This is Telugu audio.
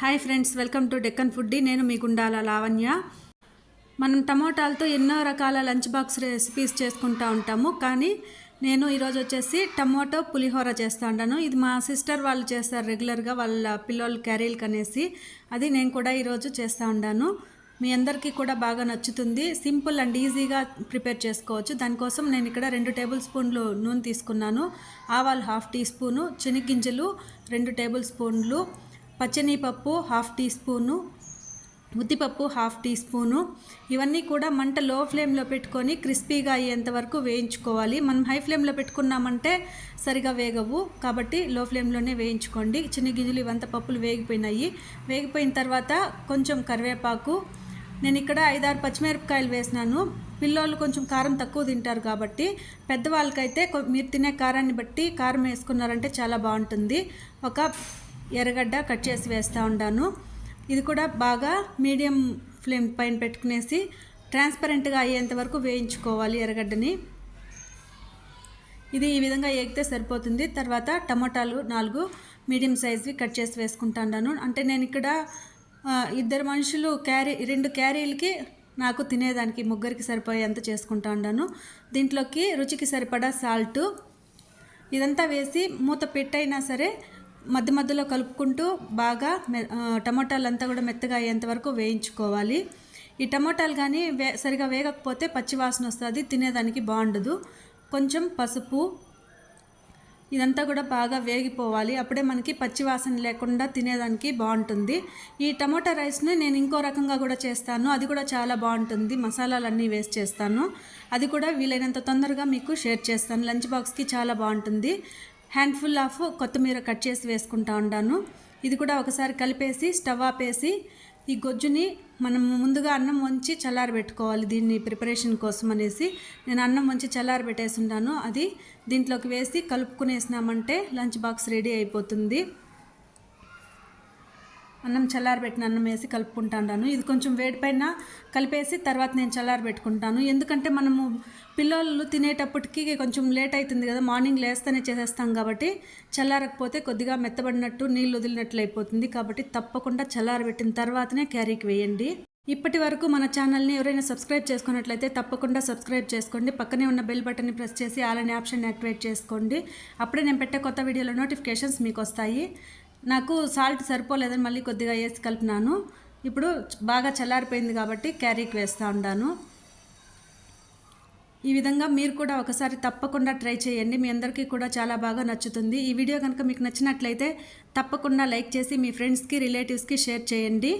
Hi friends welcome to Deccan foodie నేను మీ గుండాల లావణ్య. మనం టమోటాలతో ఎన్నో రకాల లంచ్ బాక్స్ రెసిపీస్ చేసుకుంటూ ఉంటాము. కానీ నేను ఈరోజు వచ్చేసి టమోటో పులిహోర చేస్తూ ఉంటాను. ఇది మా సిస్టర్ వాళ్ళు చేస్తారు రెగ్యులర్గా. వాళ్ళ పిల్లలు క్యారీలకు అనేసి అది నేను కూడా ఈరోజు చేస్తూ ఉన్నాను మీ అందరికీ కూడా బాగా నచ్చుతుంది. సింపుల్ అండ్ ఈజీగా ప్రిపేర్ చేసుకోవచ్చు. దానికోసం నేను ఇక్కడ రెండు టేబుల్ స్పూన్లు నూనె తీసుకున్నాను. ఆవాలు హాఫ్ టీ స్పూను శనగ్గింజలు రెండు టేబుల్ స్పూన్లు పచ్చనిపప్పు హాఫ్ టీ స్పూను ఉద్దిపప్పు హాఫ్ టీ స్పూను. ఇవన్నీ కూడా మంట లో ఫ్లేమ్లో పెట్టుకొని క్రిస్పీగా అయ్యేంత వరకు వేయించుకోవాలి. మనం హై ఫ్లేమ్లో పెట్టుకున్నామంటే సరిగా వేగవు. కాబట్టి లో ఫ్లేమ్లోనే వేయించుకోండి. చిన్న గింజలు ఇవంత పప్పులు వేగిపోయినాయి. వేగిపోయిన తర్వాత కొంచెం కరివేపాకు. నేను ఇక్కడ ఐదారు పచ్చిమిరపకాయలు వేసినాను. పిల్లోళ్ళు కొంచెం కారం తక్కువ తింటారు కాబట్టి పెద్దవాళ్ళకైతే మీరు తినే కారాన్ని బట్టి కారం వేసుకున్నారంటే చాలా బాగుంటుంది. ఒక ఎర్రగడ్డ కట్ చేసి వేస్తూ ఉంటాను ఇది కూడా బాగా మీడియం ఫ్లేమ్ పైన పెట్టుకునేసి ట్రాన్స్పరెంట్గా అయ్యేంత వరకు వేయించుకోవాలి ఎర్రగడ్డని. ఇది ఈ విధంగా ఏగితే సరిపోతుంది. తర్వాత టమోటాలు నాలుగు మీడియం సైజ్వి కట్ చేసి వేసుకుంటాను అంటే నేను ఇక్కడ ఇద్దరు మనుషులు క్యారీ రెండు క్యారీలకి నాకు తినేదానికి ముగ్గురికి సరిపోయేంత చేసుకుంటా ఉన్నాను దీంట్లోకి రుచికి సరిపడా సాల్టు. ఇదంతా వేసి మూత పెట్టైనా సరే మధ్య మధ్యలో కలుపుకుంటూ బాగా మె ఆ, అంతా కూడా మెత్తగా అయ్యేంత వరకు వేయించుకోవాలి. ఈ టమోటాలు కానీ వే సరిగా వేగకపోతే పచ్చివాసన వస్తుంది తినేదానికి బాగుండదు. కొంచెం పసుపు ఇదంతా కూడా బాగా వేగిపోవాలి. అప్పుడే మనకి పచ్చివాసన లేకుండా తినేదానికి బాగుంటుంది. ఈ టమోటా రైస్ని నేను ఇంకో రకంగా కూడా చేస్తాను. అది కూడా చాలా బాగుంటుంది. మసాలాలన్నీ వేస్ట్ చేస్తాను. అది కూడా వీలైనంత తొందరగా మీకు షేర్ చేస్తాను. లంచ్ బాక్స్కి చాలా బాగుంటుంది. హ్యాండ్ఫుల్ ఆఫ్ కొత్తిమీర కట్ చేసి వేసుకుంటా ఉంటాను ఇది కూడా ఒకసారి కలిపేసి స్టవ్ ఆపేసి ఈ గొజ్జుని మనం ముందుగా అన్నం వంచి చల్లారబెట్టుకోవాలి దీన్ని ప్రిపరేషన్ కోసం అనేసి. నేను అన్నం వంచి చల్లారబెట్టేసి ఉంటాను అది దీంట్లోకి వేసి కలుపుకునేసినామంటే లంచ్ బాక్స్ రెడీ అయిపోతుంది. అన్నం చల్లారబెట్టిన అన్నం వేసి కలుపుకుంటాను. ఇది కొంచెం వేడిపైన కలిపేసి తర్వాత నేను చల్లారబెట్టుకుంటాను. ఎందుకంటే మనము పిల్లలు తినేటప్పటికి కొంచెం లేట్ అవుతుంది కదా మార్నింగ్ లేస్తేనే చేసేస్తాం కాబట్టి చల్లారకపోతే కొద్దిగా మెత్తబడినట్టు నీళ్ళు వదిలినట్లు అయిపోతుంది. కాబట్టి తప్పకుండా చల్లారబెట్టిన తర్వాతనే క్యారీకి వేయండి. ఇప్పటి వరకు మన ఛానల్ని ఎవరైనా సబ్స్క్రైబ్ చేసుకున్నట్లయితే తప్పకుండా సబ్స్క్రైబ్ చేసుకోండి. పక్కనే ఉన్న బెల్ బటన్ని ప్రెస్ చేసి ఆల్ అనే ఆప్షన్ యాక్టివేట్ చేసుకోండి. అప్పుడే నేను పెట్టే కొత్త వీడియోలో నోటిఫికేషన్స్ మీకు వస్తాయి. నాకు సాల్ట్ సరిపోలేదని మళ్ళీ కొద్దిగా వేసి కలిపినాను. ఇప్పుడు బాగా చల్లారిపోయింది కాబట్టి క్యారీకి వేస్తూ ఉన్నాను ఈ విధంగా మీరు కూడా ఒకసారి తప్పకుండా ట్రై చేయండి. మీ అందరికీ కూడా చాలా బాగా నచ్చుతుంది. ఈ వీడియో కనుక మీకు నచ్చినట్లయితే తప్పకుండా లైక్ చేసి మీ ఫ్రెండ్స్కి రిలేటివ్స్కి షేర్ చేయండి.